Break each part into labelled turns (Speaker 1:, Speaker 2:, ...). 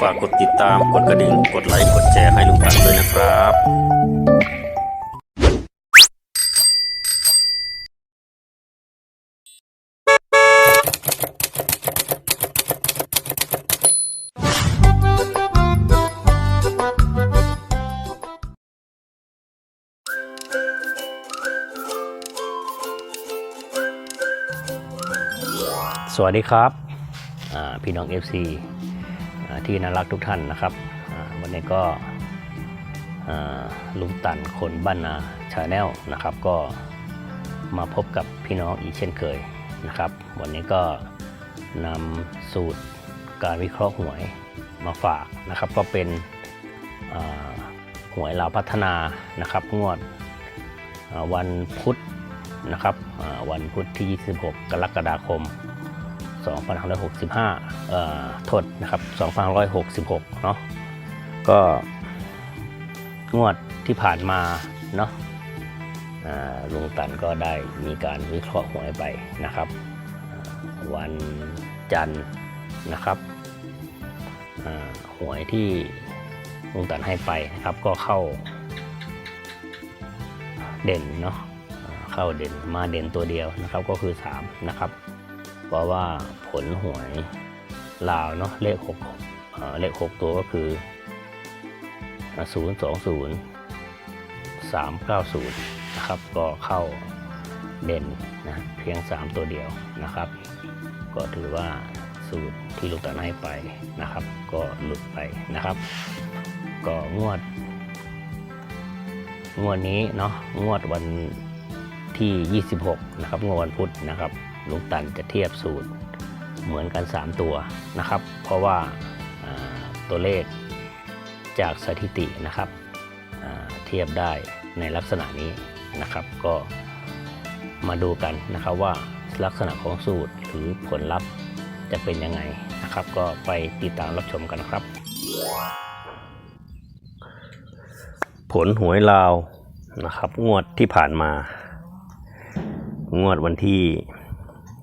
Speaker 1: ฝากกดติดตาม กดกระดิ่ง กดไลค์ กดแชร์ให้ลุงตันด้วยนะครับสวัสดีครับพี่น้อง FC ที่น่ารักทุกท่านนะครับ วันนี้ก็ลุงตันคนบ้านนาชาแนลนะครับ ก็มาพบกับพี่น้องอีกเช่นเคยนะครับ วันนี้ก็นำสูตรการวิเคราะห์หวยมาฝากนะครับ ก็เป็นหวยลาพัฒนานะครับ งวดวันพุธนะครับวันพุธที่ 26 กรกฎาคม 2565เอ่อโทษนะครับ2566เนาะก็งวดที่ผ่านมาเนาะลุงตันก็ได้มีการวิเคราะห์หวยไปนะครับ วันจันทร์นะครับหวยที่ลุงตันให้ไปนะครับก็เข้าเด่นเนาะเข้าเด่นมาเด่นตัวเดียวนะครับก็คือ 3 นะครับ เพราะว่าผลหวยลาวเนาะเลขหกเลขหกตัวก็คือศูนย์สองศูนย์สามเก้าศูนย์นะครับ ก็เข้าเด่นนะเพียง 3 ตัวเดียวนะครับ ก็ถือว่าสูตรที่ลูกตาให้ไปนะครับ ก็หลุดไปนะครับ ก็งวด งวดนี้เนาะงวดวันที่ 26 นะครับงวดวันพุธนะครับ ลุงตันจะเทียบสูตรเหมือนกัน 3 ตัวนะครับ เพราะว่าตัวเลขจากสถิตินะครับเทียบได้ในลักษณะนี้นะครับ ก็มาดูกันนะครับว่าลักษณะของสูตรหรือผลลัพธ์จะเป็นยังไงนะครับ ก็ไปติดตามรับชมกันครับ ผลหวยลาวนะครับ งวดที่ผ่านมา งวดวันที่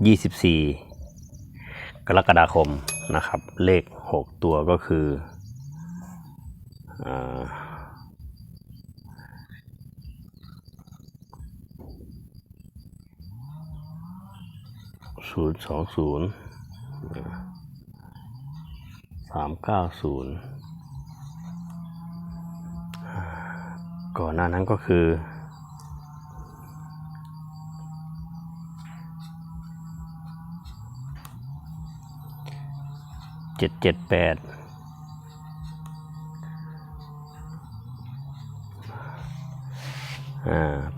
Speaker 1: 24 กรกฎาคมนะครับ เลข 6 ตัวก็คือศูนย์สองศูนย์สามเก้าศูนย์ก่อนหน้านั้นก็คือ เจ็ดเจ็ดแปด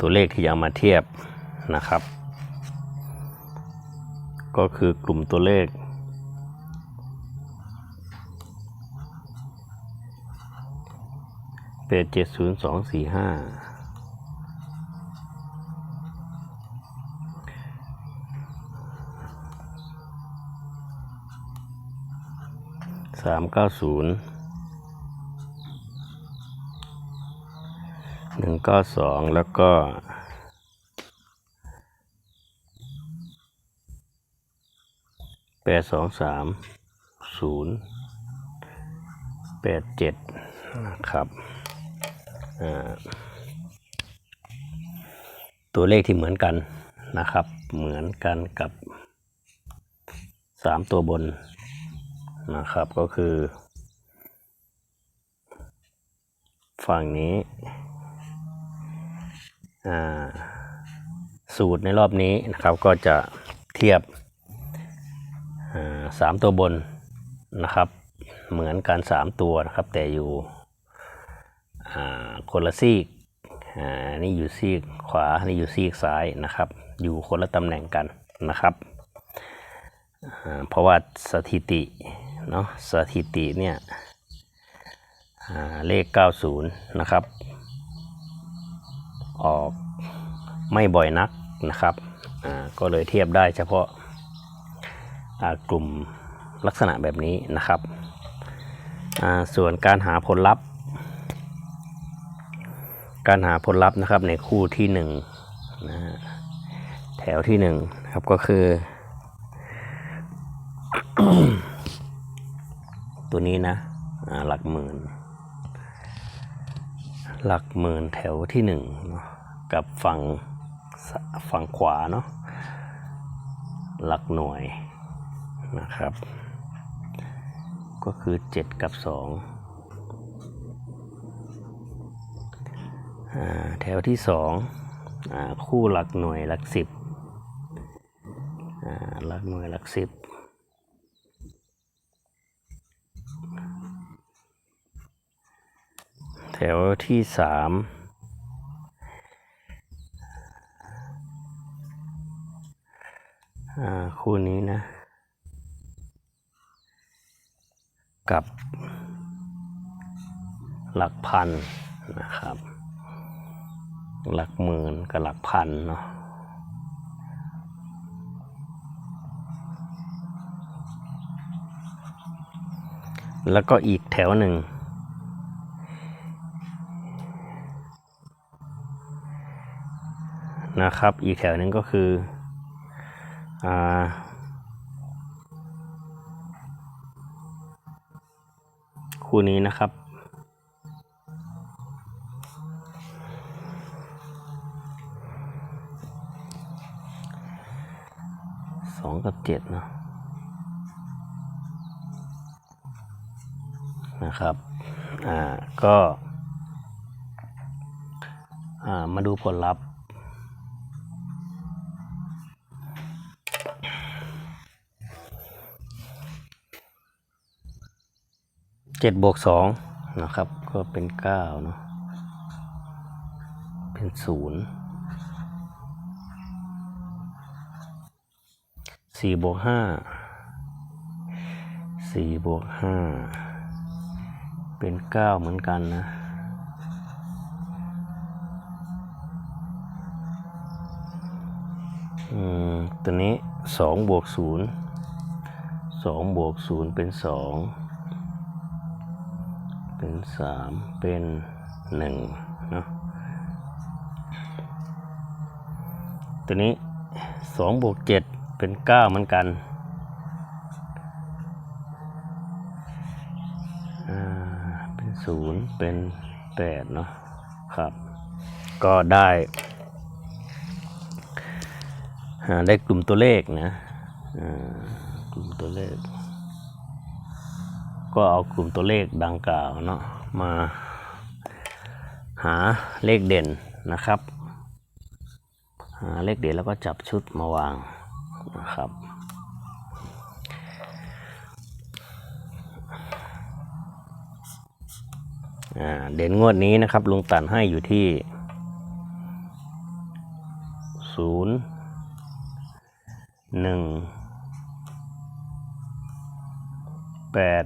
Speaker 1: ตัวเลขที่ยังมาเทียบนะครับ ก็คือกลุ่มตัวเลขแปดเจ็ดศูนย์สองสี่ห้าามเก้าศูนย์หนึ่งเก้าสองแล้วก็แปดสองสามศูนย์แปดเจ็ดนะครับตัวเลขที่เหมือนกันนะครับ เหมือนกันกับสามตัวบน นะครับก็คือ ฝั่งนี้สูตรในรอบนี้นะครับก็จะเทียบสามตัวบนนะครับ เหมือนกันสามตัวนะครับ แต่อยู่คนละซีกนี่อยู่ซีกขวานี่อยู่ซีกซ้ายนะครับ อยู่คนละตำแหน่งกันนะครับเพราะว่าสถิติ เนาะสถิติเนี่ยเลข 90 นะครับ ออกไม่บ่อยนักนะครับก็เลยเทียบได้เฉพาะกลุ่มลักษณะแบบนี้นะครับส่วนการหาผลลัพธ์ การหาผลลัพธ์นะครับในคู่ที่1นะแถวที่1นะครับก็คือ ตัวนี้นะหลักหมื่น หลักหมื่นแถวที่หนึ่งกับฝั่งฝั่งขวาเนาะหลักหน่วยนะครับ ก็คือ 7 กับ2แถวที่2คู่หลักหน่วยหลัก 10หลักหน่วยหลัก 10 ถวที่สามคู่นี้นะ กับหลักพันนะครับ หลักหมื่นกับหลักพันเนาะแล้วก็อีกแถวหนึ่ง นะครับ อีกแถวนึงก็คืออ่าคู่นี้นะครับสองกับเจ็ดเนาะนะครับ อ่า ก็ อ่า มาดูผลลัพธ์ เจ็ดบวกสองนะครับ ก็เป็นเก้าเนาะเป็นศูนย์สี่บวกห้าสี่บวกห้าเป็นเก้าเหมือนกันนะอืมตัวนี้สองบวกศูนย์สองบวกศูนย์เป็นสอง เป็นสามเป็นหนึ่งเนาะตัวนี้สองบวกเจ็ดเป็นเก้าเหมือนกันอ่าเป็นศูนย์เป็นแปดเนาะครับ ก็ได้อ่าได้กลุ่มตัวเลขนะกลุ่มตัวเลข ก็เอากลุ่มตัวเลขดังกล่าวเนาะมาหาเลขเด่นนะครับหาเลขเด่นแล้วก็จับชุดมาวางนะครับเด่นงวดนี้นะครับลุงตันให้อยู่ที่ศูนย์หนึ่งแปด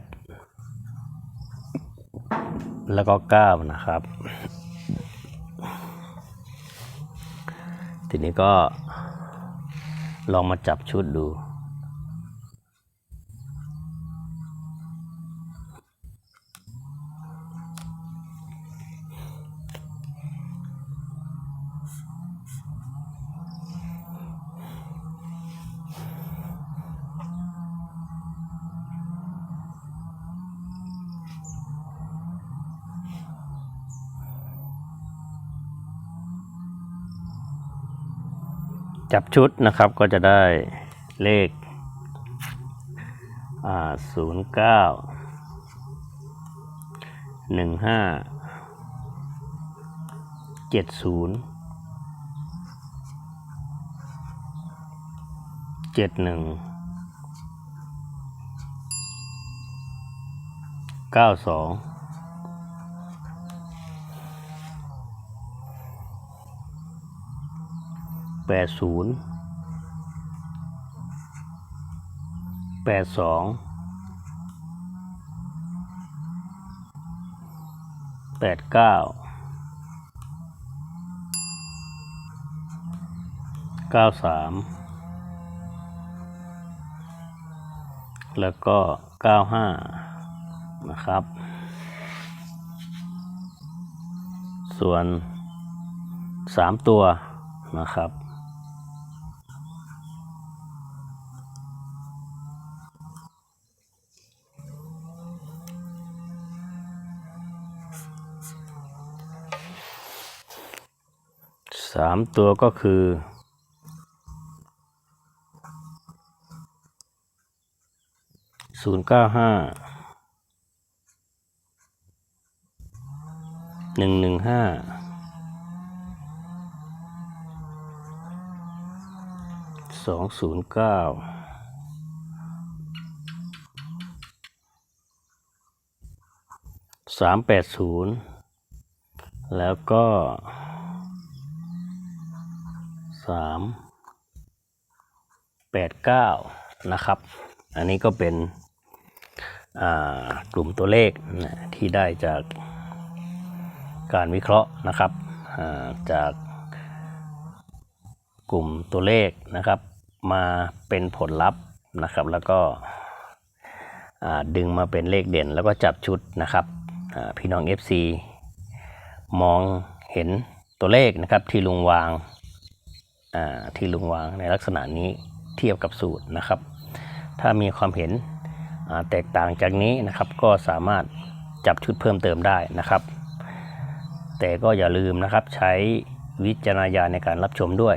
Speaker 1: แล้วก็เก้านะครับ ทีนี้ก็ลองมาจับชุดดู จับชุดนะครับก็จะได้เลขอ่าศูนย์เก้าหนึ่งห้าเจ็ดศูนย์เจ็ดหนึ่งเก้าสอง แปดศูนย์แปดสองแปดเก้าเก้าสามแล้วก็เก้าห้านะครับ ส่วนสามตัวนะครับ สามตัวก็คือศูนย์เก้าห้าหนึ่งหนึ่งห้าสองศูนย์เก้าสามแปดศูนย์แล้วก็ สามแปดเก้านะครับ อันนี้ก็เป็นกลุ่มตัวเลขนะที่ได้จากการวิเคราะห์นะครับจากกลุ่มตัวเลขนะครับ มาเป็นผลลัพธ์นะครับ แล้วก็ดึงมาเป็นเลขเด่นแล้วก็จับชุดนะครับพี่น้อง FC มองเห็นตัวเลขนะครับที่ลุงวาง ที่ลุงวางในลักษณะนี้เทียบกับสูตรนะครับ ถ้ามีความเห็นแตกต่างจากนี้นะครับ ก็สามารถจับชุดเพิ่มเติมได้นะครับ แต่ก็อย่าลืมนะครับใช้วิจารณญาณในการรับชมด้วย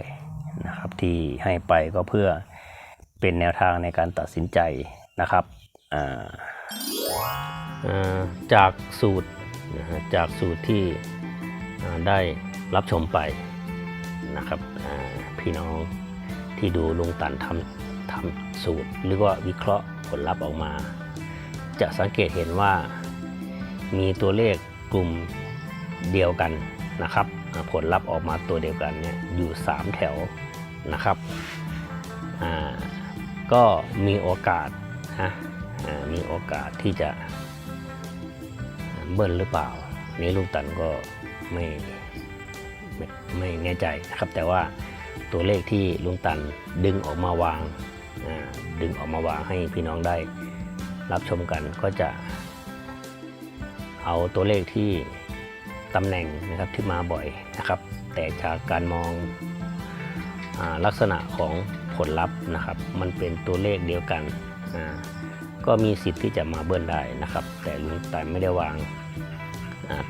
Speaker 1: นะครับ ที่ให้ไปก็เพื่อเป็นแนวทางในการตัดสินใจนะครับาจากสูตรจากสูตรที่ได้รับชมไปนะครับ พี่น้องที่ดูลุงตันทำทำสูตร หรือว่าวิเคราะห์ผลลัพธ์ออกมา จะสังเกตเห็นว่ามีตัวเลขกลุ่มเดียวกันนะครับ ผลลัพธ์ออกมาตัวเดียวกันเนี่ยอยู่ 3 แถวนะครับก็มีโอกาสนะมีโอกาสที่จะเบิ้ลหรือเปล่า นี้ลุงตันก็ไม่ไม่ไม่แน่ใจนะครับ แต่ว่า ตัวเลขที่ลุงตันดึงออกมาวาง ดึงออกมาวางให้พี่น้องได้รับชมกันก็จะ เอาตัวเลขที่ตำแหน่งนะครับที่มาบ่อยนะครับ แต่จากการมองอลักษณะของผลลัพธ์นะครับ มันเป็นตัวเลขเดียวกัน ก็มีสิทธิ์ที่จะมาเบิ้ลได้นะครับ แต่ลุงแต่ไม่ได้วาง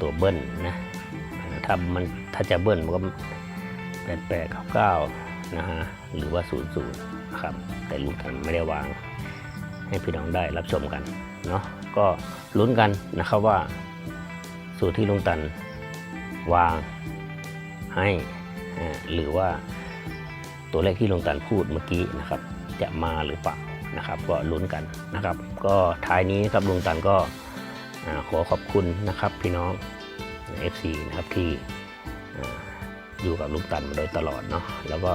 Speaker 1: ตัวเบิ้ลนะถ้ามันถ้าจะเบิ้ลมันก็ แปดแปดเก้าเก้านะฮะหรือว่าศูนย์ศูนย์นะครับแต่ลุงแต่ไม่ได้วาง ให้พี่น้องได้รับชมกันเนาะก็ลุ้นกันนะครับว่า สูตรที่ลุงตันวางให้หรือว่าตัวเลขที่ลุงตันพูดเมื่อกี้นะครับ จะมาหรือเปล่านะครับ ก็ลุ้นกันนะครับ ก็ท้ายนี้นะครับลุงตันก็ขอขอบคุณนะครับพี่น้อง FC นะครับที่ อยู่กับลุงตันมาโดยตลอดเนาะแล้วก็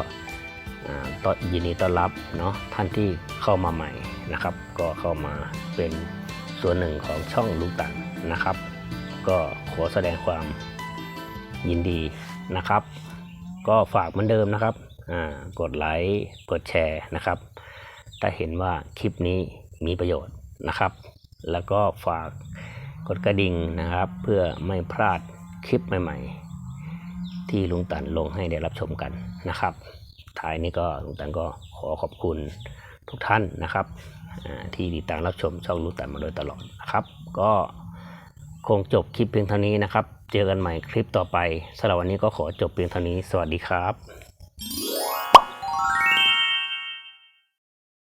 Speaker 1: ต้อนยินดีต้อนรับเนาะท่านที่เข้ามาใหม่นะครับ ก็เข้ามาเป็นส่วนหนึ่งของช่องลุงตันนะครับ ก็ขอแสดงความยินดีนะครับ ก็ฝากเหมือนเดิมนะครับกดไลค์กดแชร์นะครับ ถ้าเห็นว่าคลิปนี้มีประโยชน์นะครับ แล้วก็ฝากกดกระดิ่งนะครับ เพื่อไม่พลาดคลิปใหม่ ๆ ที่ลุงตันลงให้ได้รับชมกันนะครับ ท้ายนี้ก็ลุงตันก็ขอขอบคุณทุกท่านนะครับ ที่ติดตามรับชมช่องลุงตันมาโดยตลอดนะครับ ก็คงจบคลิปเพียงเท่านี้นะครับ เจอกันใหม่คลิปต่อไปสำหรับวันนี้ก็ขอจบเพียงเท่านี้ สวัสดีครับ